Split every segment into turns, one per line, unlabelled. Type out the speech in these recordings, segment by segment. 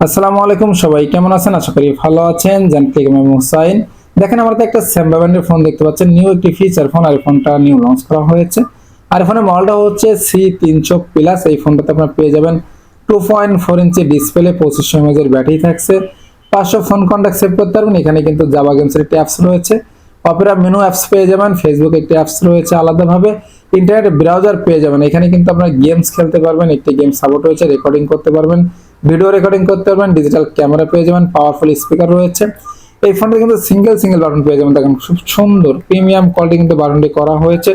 আসসালামু আলাইকুম সবাই, কেমন আছেন? আশা করি ভালো আছেন। জানতে আমি হুসাইন দেখেন আমরা একটা স্যামবা ব্র্যান্ডের ফোন দেখতে পাচ্ছেন। নিউ একটি ফিচার ফোন আর ফোনটা নিউ লঞ্চ করা হয়েছে। আর ফোনের মডেলটা হচ্ছে সি তিনশো প্লাস এই ফোনটাতে আপনারা পেয়ে যাবেন two point four inch display পঁচিশশো এমএজের ব্যাটারি থাকছে। পাঁচশো ফোন কন্ট্যাক্ট সেভ করতে পারবেন। এখানে কিন্তু জাভা গেমসের একটি অ্যাপস রয়েছে। অপেরা মেনু অ্যাপস পেয়ে যাবেন। ফেসবুক একটি অ্যাপস রয়েছে আলাদাভাবে। ইন্টারনেট ব্রাউজার পেয়ে যাবেন। এখানে কিন্তু আপনারা গেমস খেলতে পারবেন। একটি গেম সাপোর্ট রয়েছে রেকর্ডিং করতে পারবেন। ভিডিও রেকর্ডিং করতে পারবেন ডিজিটাল ক্যামেরা পেয়ে যাবেন পাওয়ারফুল স্পিকার রয়েছে। এই ফোনটা কিন্তু সিঙ্গেল সিঙ্গেল বাটন পেয়ে যাবেন। দেখেন, খুব সুন্দর প্রিমিয়াম কোয়ালিটি কিন্তু বাটনটি করা হয়েছে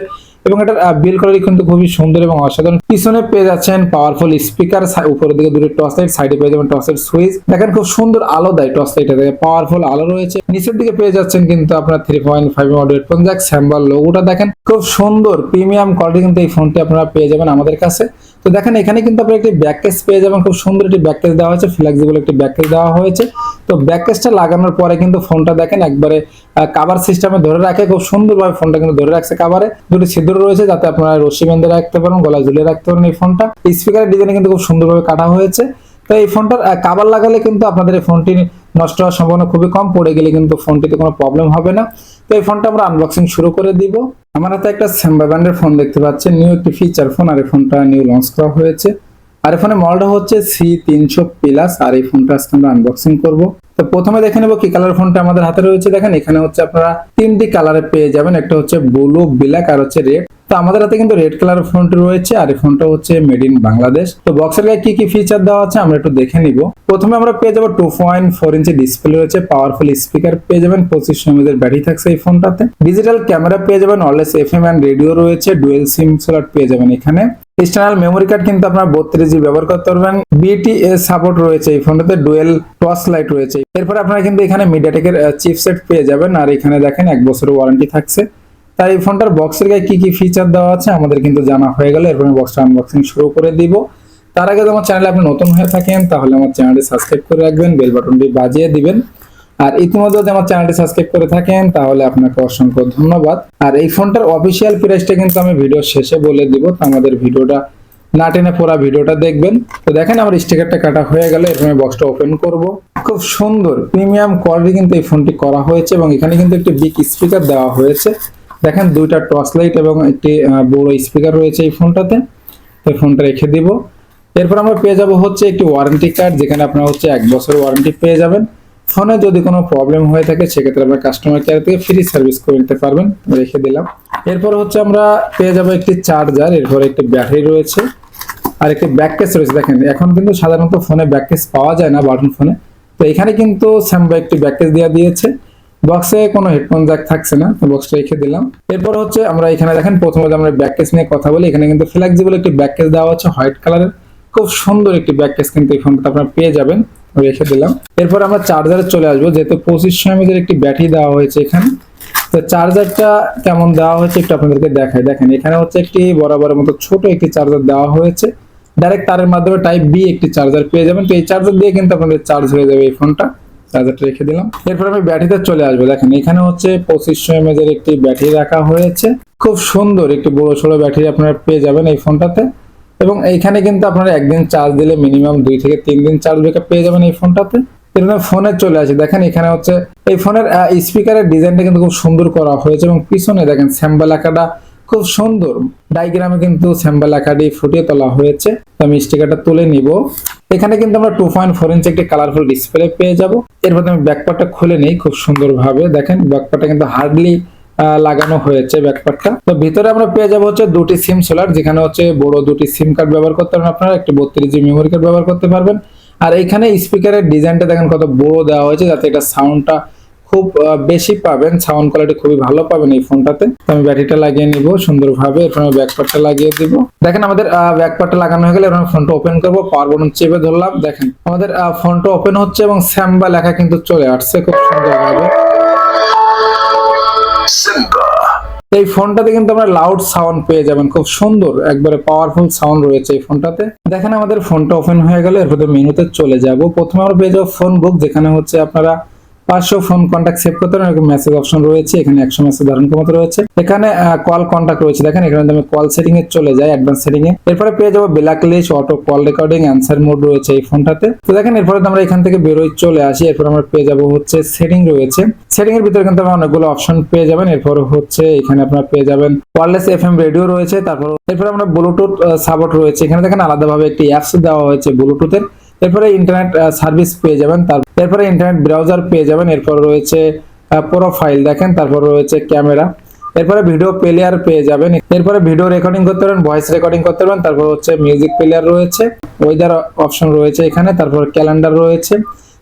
এবং এটার বিল কোয়ালিটি কিন্তু খুবই সুন্দর এবং অসাধারণ। পিছনে পেয়ে যাচ্ছেন পাওয়ারফুল স্পিকার উপরের দিকে দুটো টর্চ লাইট সাইডে পেয়ে যাবেন টর্চ লাইট সুইচ দেখেন, খুব সুন্দর আলো দেয় টর্চ লাইটে দেখে পাওয়ারফুল আলো রয়েছে। নিচের দিকে পেয়ে যাচ্ছেন কিন্তু আপনার three point five model headphone jack symbol লোগোটা দেখেন, খুব সুন্দর প্রিমিয়াম কোয়ালিটি কিন্তু এই ফোনটি আপনারা পেয়ে যাবেন আমাদের কাছে। তো দেখেন, এখানে কিন্তু আপনার একটি ব্যাক কেস পেয়ে যাবেন। খুব সুন্দর একটি ব্যাক কেস দেওয়া হয়েছে ফ্লেক্সিবল একটি ব্যাক কেস দেওয়া হয়েছে। তো ব্যাক কেসটা লাগানোর পরে কিন্তু ফোনটা দেখেন, একবারে কাভার সিস্টেমে ধরে রাখে। খুব সুন্দরভাবে ফোনটা কিন্তু ধরে রাখছে কাভারে দুটি ছিদ্র রয়েছে যাতে আপনারা রশি বেঁধে রাখতে পারেন, গলায় ঝুলিয়ে রাখতে পারেন এই ফোনটা। স্পিকারের ডিজাইনে কিন্তু খুব সুন্দরভাবে কাটা হয়েছে। তো এই ফোনটার কাভার লাগালে কিন্তু আপনাদের এই ফোনটি নষ্ট হওয়ার সম্ভাবনা খুবই কম। পড়ে গেলে কিন্তু ফোনটিতে কোনো প্রবলেম হবে না। তো এই ফোনটা আমরা আনবক্সিং শুরু করে দিব। আমার হাতে একটা স্যাম্বা ব্র্যান্ডের ফোন দেখতে পাচ্ছেন। নিউ একটি ফিচার ফোন আর এই ফোনটা নিউ লঞ্চ করা হয়েছে। আর এই ফোনের মডেলটা হচ্ছে সি তিনশো প্লাস আর এই ফোনটা আজকে আমরা আনবক্সিং করব। তো প্রথমে দেখে নেব কি কালার ফোনটা আমাদের হাতে রয়েছে। দেখেন, এখানে হচ্ছে আপনারা তিনটি কালারে পেয়ে যাবেন। একটা হচ্ছে ব্লু ব্ল্যাক আর হচ্ছে রেড তো আমাদের হাতে কিন্তু রেড কালার ফোনটি রয়েছে, আর এই ফোনটা হচ্ছে মেড ইন বাংলাদেশ। তো বক্সের গায়ে কি কি ফিচার দেওয়া আছে আমরা একটু দেখে নিব। প্রথমে আমরা পেয়ে যাব two point four inch display রয়েছে পাওয়ারফুল স্পিকার পেয়ে যাবেন, পঁচিশ এমএজের ব্যাটারি থাকছে এই ফোনটাতে ডিজিটাল ক্যামেরা পেয়ে যাবেন অলএস এফ এম অ্যান্ড রেডিও রয়েছে ডুয়েল সিম স্লট পেয়ে যাবেন এখানে। এক্সটার্নাল মেমোরি কার্ড কিন্তু আপনার বত্রিশ জিবি ব্যবহার করতে পারবেন। বিটিএস সাপোর্ট রয়েছে এই ফোনটাতে ডুয়েল টর্চ লাইট রয়েছে। এরপর আপনারা কিন্তু এখানে মিডিয়াটেকের চিপসেট পেয়ে যাবেন, আর এখানে দেখেন এক বছরের ওয়ারেন্টি থাকছে। তাই এই ফোনটার বক্সের গায়ে কি কি ফিচার দেওয়া আছে আমাদের কিন্তু জানা হয়ে গেল। এরপর বক্সটা আনবক্সিং শুরু করে দিব। তার আগে আমার চ্যানেলে আপনি নতুন হয়ে থাকেন, তাহলে আমার চ্যানেলটি সাবস্ক্রাইব করে রাখবেন বেল বাটনটি বাজিয়ে দিবেন। আর ইতিমধ্যে যদি আমার চ্যানেলটি সাবস্ক্রাইব করে থাকেন, তাহলে আপনাকে অসংখ্য ধন্যবাদ। আর এই ফোনটার অফিসিয়াল প্রাইসটা কিন্তু আমি ভিডিও শেষে বলে দিব, তো আমাদের ভিডিওটা না টেনে পুরো ভিডিওটা দেখবেন। তো দেখেন আমার স্টিকারটা কাটা হয়ে গেলে এরকম বক্সটা ওপেন করব। খুব সুন্দর প্রিমিয়াম কোয়ালিটি কিন্তু এই ফোনটি করা হয়েছে এবং এখানে কিন্তু একটি বিগ স্পিকার দেওয়া হয়েছে। দেখেন দুইটা টর্চ লাইট এবং একটি বড় স্পিকার রয়েছে এই ফোনটাতে। এই ফোনটা রেখে দিব। এরপর আমরা পেয়ে যাব হচ্ছে একটি ওয়ারেন্টি কার্ড যেখানে আপনারা হচ্ছে এক বছর ওয়ারেন্টি পেয়ে যাবেন। ফোনে যদি কোনো প্রবলেম হয়ে থাকে, সেক্ষেত্রে আপনার কাস্টমার কেয়ার থেকে ফ্রি সার্ভিস করে নিতে পারবেন। রেখে দিলাম। এরপর হচ্ছে আমরা পেয়ে যাব একটি চার্জার এরপর একটি ব্যাটারি রয়েছে। আর একটি ব্যাক কেস রয়েছে। দেখেন, এখন কিন্তু সাধারণত ফোনে ব্যাক কেস পাওয়া যায় না, বাটন ফোনে। তো এখানে কিন্তু স্যামবা একটি ব্যাক কেস দেওয়া দিয়েছে। বক্সে কোনো হেডফোন জ্যাক থাকছে না বক্সটা রেখে দিলাম। এরপর হচ্ছে আমরা এখানে দেখেন, প্রথমে আমরা ব্যাক কেস নিয়ে কথা বলি, এখানে কিন্তু ফ্লেক্সিবল একটি ব্যাক কেস দেওয়া হচ্ছে হোয়াইট কালারের খুব সুন্দর একটি ব্যাক কেস কিন্তু এই ফোনটা আপনারা পেয়ে যাবেন, রেখে দিলাম। এরপর আমরা চার্জারে চলে আসব, যেহেতু পঁচিশশো এমএজের একটি ব্যাটারি দেওয়া হয়েছে এখানে। তো চার্জারটা কেমন দেওয়া হয়েছে একটু আপনাদেরকে দেখাই। দেখেন, এখানে হচ্ছে একটি বরাবরের মতো ছোট একটি চার্জার দেওয়া হয়েছে। ডাইরেক্ট তারের মাধ্যমে টাইপ বি একটি চার্জার পেয়ে যাবেন। তো এই চার্জার দিয়ে কিন্তু আপনাদের চার্জ হয়ে যাবে এই ফোনটা চার্জারটা রেখে দিলাম। এরপর আমি ব্যাটারিতে চলে আসব। দেখেন, এখানে হচ্ছে পঁচিশশো এমএজ এর একটি ব্যাটারি রাখা হয়েছে। খুব সুন্দর একটি বড় সড়ো ব্যাটারি আপনারা পেয়ে যাবেন এই ফোনটাতে। এবং এইখানে কিন্তু আপনারা একদিন চার্জ দিলে মিনিমাম দুই থেকে তিন দিন চার্জ ব্যাকআপ পেয়ে যাবেন এই ফোনটাতে। এরপরে ফোনে চলে আসি। দেখেন, এখানে হচ্ছে এই ফোনের স্পিকারের ডিজাইনটা কিন্তু খুব সুন্দর করা হয়েছে। এবং পিছনে দেখেন স্যাম্বল আঁকাটা খুব সুন্দর। ডাইগ্রামে কিন্তু স্যাম্বল আঁকাটি ফুটিয়ে তোলা হয়েছে। তো আমি স্টিকারটা তুলে নিব। এখানে কিন্তু আমরা টু পয়েন্ট ফোর ইঞ্চ একটি কালারফুল ডিসপ্লে পেয়ে যাব। এরপর আমি ব্যাকপার্টটা খুলে নেই, খুব সুন্দরভাবে। দেখেন ব্যাকপার্টটা কিন্তু হার্ডলি লাগানো হয়েছে ব্যাকপার্টটা তো ভিতরে আমরা পেয়ে যাব হচ্ছে দুটি সিম সোলার যেখানে হচ্ছে বড় দুটি সিম কার্ড ব্যবহার করতে পারবেন আপনারা, একটি বত্রিশ জি মেমোরি কার্ড ব্যবহার করতে পারবেন। আর এখানে স্পিকারের ডিজাইনটা দেখেন কত বড় দেওয়া হয়েছে, যাতে এটা সাউন্ডটা খুব বেশি পাবেন সাউন্ড কোয়ালিটি খুবই ভালো পাবেন এই ফোনটাতে। আমি ব্যাটারিটা লাগিয়ে নিব সুন্দরভাবে, এরপর আমি ব্যাকপার্টটা লাগিয়ে দিব। দেখেন আমাদের ব্যাকপার্টটা লাগানো হয়ে গেলে এরপর ফোনটা ওপেন করব পাওয়ার বাটন চেপে ধরলাম, দেখেন। আমাদের ফোনটা ওপেন হচ্ছে এবং স্যাম্বা লেখা কিন্তু চলে আসছে, খুব সুন্দরভাবে। এই ফোনটাতে কিন্তু আমরা লাউড সাউন্ড পেয়ে যাবেন, খুব সুন্দর, একবারে পাওয়ারফুল সাউন্ড রয়েছে এই ফোনটাতে দেখেন আমাদের ফোনটা ওপেন হয়ে গেলে, এরপরে মেনুতে চলে যাব। প্রথমে আমরা পেয়ে যাব ফোন বুক যেখানে হচ্ছে আপনারা পাঁচশো ফোন কন্ট্যাক্ট সেভ করতে পারেন মেসেজ অপশন রয়েছে, এখানে একশো মেসেজ ধারণ ক্ষমতা রয়েছে। এখানে কল কন্ট্যাক্ট রয়েছে। দেখেন, এখানে আমি কল সেটিং এ চলে যাই অ্যাডভান্স সেটিং এ, এরপরে পেয়ে যাব blacklist auto call recording answer mode রয়েছে এই ফোনটাতে তো দেখেন, এরপরে তো আমরা এখান থেকে বেরোই, চলে আসি। এরপর আমরা পেয়ে যাব হচ্ছে সেটিং রয়েছে। সেটিং এর ভিতরে কিন্তু অনেকগুলো অপশন পেয়ে যাবেন। এরপর হচ্ছে এখানে আপনারা পেয়ে যাবেন ওয়ারলেস এফ এম রেডিও রয়েছে। তারপর, এরপর আমরা ব্লুটুথ সাপোর্ট রয়েছে। এখানে দেখেন, আলাদাভাবে একটি অ্যাপস দেওয়া হয়েছে ব্লুটুথের এরপরে ইন্টারনেট সার্ভিস পেয়ে যাবেন। তার, এরপরে ইন্টারনেট ব্রাউজার পেয়ে যাবেন। এরপর রয়েছে প্রোফাইল দেখেন। তারপর রয়েছে ক্যামেরা এরপরে ভিডিও প্লেয়ার পেয়ে যাবেন। এরপরে ভিডিও রেকর্ডিং করতে পারবেন ভয়েস রেকর্ডিং করতে পারবেন তারপর হচ্ছে মিউজিক প্লেয়ার রয়েছে। ওয়েদার অপশন রয়েছে এখানে। তারপর ক্যালেন্ডার রয়েছে।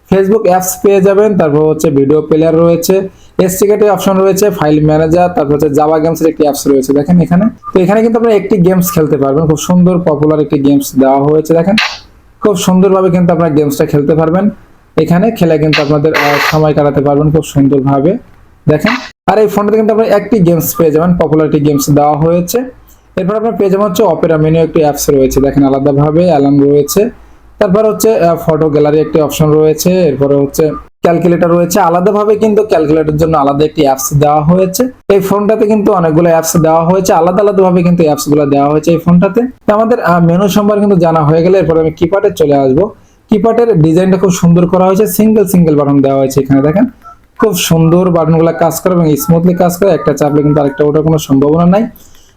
ফেসবুক অ্যাপস পেয়ে যাবেন। তারপর হচ্ছে ভিডিও প্লেয়ার রয়েছে। এসটিকেটে অপশন রয়েছে ফাইল ম্যানেজার তারপর হচ্ছে জাভা গেমসের একটি অ্যাপস রয়েছে, দেখেন এখানে। তো এখানে কিন্তু আপনারা একটি গেমস খেলতে পারবেন। খুব সুন্দর পপুলার একটি গেমস দেওয়া হয়েছে, দেখেন। খুব সুন্দরভাবে কিন্তু আপনারা গেমসটা খেলতে পারবেন। এখানে খেলে কিন্তু আপনাদের সময় কাটাতে পারবেন খুব সুন্দরভাবে। দেখেন, আর এই ফোনটাতে কিন্তু আপনারা একটি গেমস পেয়ে যাবেন পপুলারিটি গেমস দেওয়া হয়েছে। এরপর আপনার পেয়ে যাবেন হচ্ছে অপেরা মেনু একটি অ্যাপস রয়েছে। দেখেন, আলাদাভাবে অ্যালার্ম রয়েছে। তারপর হচ্ছে ফটো গ্যালারি একটি অপশন রয়েছে, এরপরে হচ্ছে ক্যালকুলেটর রয়েছে। আলাদাভাবে কিন্তু ক্যালকুলেটর জন্য আলাদা একটি অ্যাপস দেওয়া হয়েছে। এই ফোনটাতে কিন্তু অনেকগুলো অ্যাপস দেওয়া হয়েছে, আলাদা আলাদা ভাবে কিন্তু অ্যাপসগুলো দেওয়া হয়েছে এই ফোনটাতে আমাদের মেনু সম্পর্কে কিন্তু জানা হয়ে গেলে এরপরে আমি কিপ্যাডে চলে আসব। কিপ্যাডের ডিজাইনটা খুব সুন্দর করা হয়েছে সিঙ্গেল সিঙ্গেল বাটন দেওয়া হয়েছে এখানে দেখেন। খুব সুন্দর বাটনগুলো কাজ করে এবং স্মুথলি কাজ করে, একটা চাপলে কিন্তু আরেকটা ওঠার কোনো সম্ভাবনা নাই।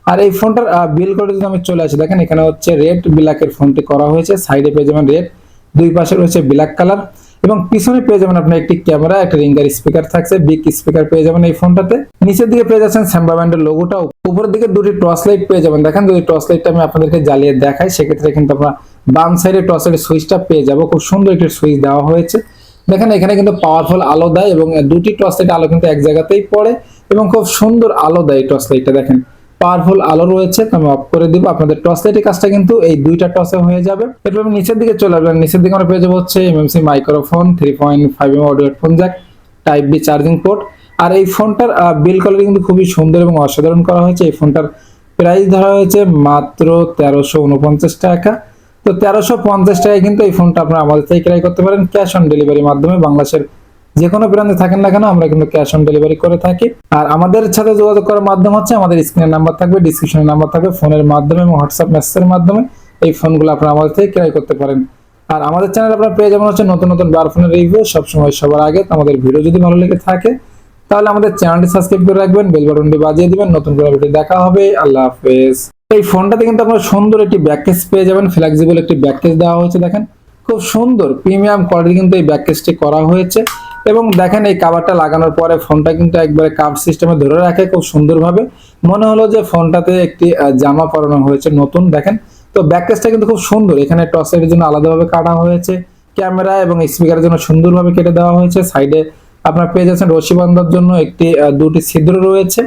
আর এই ফোনটার বিল করে যদি আমি চলে আসি, দেখেন এখানে হচ্ছে রেড ব্ল্যাকের ফোনটি করা হয়েছে। সাইডে পেয়ে যাবেন রেড দুই পাশে রয়েছে ব্ল্যাক কালার এবং পিছনে পেয়ে যাবেন আপনার একটি ক্যামেরা একটা রিঙ্গার স্পিকার থাকছে বিগ স্পিকার পেয়ে যাবেন এই ফোনটাতে। নিচের দিকে পেয়ে যাচ্ছেন স্যাম্বা ব্যান্ডের লোগোটা উপরের দিকে দুটি টর্চ লাইট পেয়ে যাবেন। দেখেন যদি টর্চ লাইটটা আমি আপনাদেরকে জ্বালিয়ে দেখাই, সেক্ষেত্রে কিন্তু আপনার বাম সাইডে টর্চ লাইটের সুইচটা পেয়ে যাব। খুব সুন্দর একটি সুইচ দেওয়া হয়েছে। দেখেন এখানে কিন্তু পাওয়ারফুল আলো দেয় এবং দুটি টর্চ লাইট আলো কিন্তু এক জায়গাতেই পড়ে এবং খুব সুন্দর আলো দেয় টর্চ লাইটটা দেখেন। পাওয়ারফুল আলো রয়েছে আমি অফ করে দিব। আপনাদের টস লাইটের কাজটা কিন্তু এই দুইটা টসে হয়ে যাবে। এরপর আমি নিচের দিকে চলে আসবেন নিচের দিকে আমরা পেয়ে যাব হচ্ছে MMC microphone three point five M audio headphone jack type B charging port আর এই ফোনটার বিল কোয়ালিটি কিন্তু খুবই সুন্দর এবং অসাধারণ করা হয়েছে। এই ফোনটার প্রাইস ধরা হয়েছে মাত্র তেরোশো উনপঞ্চাশ টাকা। তো তেরোশো পঞ্চাশ টাকায় কিন্তু এই ফোনটা আপনারা আমাদের থেকে ক্রয় করতে পারেন ক্যাশ অন ডেলিভারির মাধ্যমে বাংলাদেশের যে কোনো ব্র্যান্ডে থাকেন না কেন, আমরা কিন্তু ক্যাশ অন ডেলিভারি করে থাকি। আর আমাদের সাথে যোগাযোগ করার মাধ্যম হচ্ছে, আমাদের স্ক্রিনের নাম্বার থাকবে ডিসক্রিপশনের নাম্বার থাকবে ফোনের মাধ্যমে এবং হোয়াটসঅ্যাপ মেসেজের মাধ্যমে। এই ফোনগুলো আপনারা আমাদের থেকে ক্রয় করতে পারেন। আর আমাদের চ্যানেল আপনারা পেয়ে যাবেন হচ্ছে নতুন নতুন বার ফোনের রিভিউ সবসময় সবার আগে। আমাদের ভিডিও যদি ভালো লেগে থাকে, তাহলে আমাদের চ্যানেলটি সাবস্ক্রাইব করে রাখবেন বেল বাটনটি বাজিয়ে দিবেন। নতুন করে ভিডিও দেখা হবে। আল্লাহ হাফেজ। এই ফোনটাতে কিন্তু আপনারা সুন্দর একটি ব্যাককেস পেয়ে যাবেন। ফ্লেক্সিবল একটি ব্যাককেস দেওয়া হয়েছে, দেখেন। খুব সুন্দর প্রিমিয়াম কোয়ালিটি কিন্তু এই ব্যাককেসটি করা হয়েছে। এবং দেখেন এই কাভারটা লাগানোর পরে ফোনটা কিন্তু একবারে কাপ সিস্টেমে ধরে রাখে খুব সুন্দরভাবে। মনে হলো যে ফোনটাতে একটি জামা পরানো হয়েছে নতুন, দেখেন। তো ব্যাককেসটা কিন্তু খুব সুন্দর। এখানে টসের জন্য আলাদাভাবে কাটা হয়েছে। ক্যামেরা এবং স্পিকারের জন্য সুন্দরভাবে কেটে দেওয়া হয়েছে। সাইডে আপনার পেয়ে যাচ্ছেন রশি বান্ধার জন্য একটি দুটি ছিদ্র রয়েছে।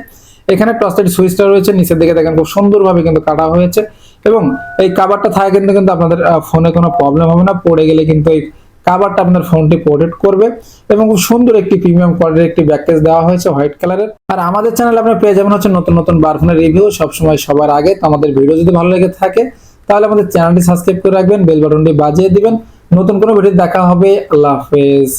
এখানে টসের সুইচটা রয়েছে। নিচের দিকে দেখেন খুব সুন্দরভাবে কিন্তু কাটা হয়েছে। এবং এই কাভারটা থাকে কিন্তু কিন্তু আপনাদের ফোনে কোনো প্রবলেম হবে না। পড়ে গেলে কিন্তু এই কাভারটা আপনার ফোনটি প্রোটেক্ট করবে এবং খুব সুন্দর একটি প্রিমিয়াম কোয়ালিটির একটি ব্যাকেজ দেওয়া হয়েছে হোয়াইট কালারের আর আমাদের চ্যানেলে আপনার পেয়ে যাবেন হচ্ছে নতুন নতুন বারফোনের রিভিউ সবসময় সবার আগে। তো আমাদের ভিডিও যদি ভালো লেগে থাকে, তাহলে আমাদের চ্যানেলটি সাবস্ক্রাইব করে রাখবেন বেল বাটনটি বাজিয়ে দিবেন। নতুন কোনো ভিডিও দেখা হবে, আল্লাহ হাফেজ।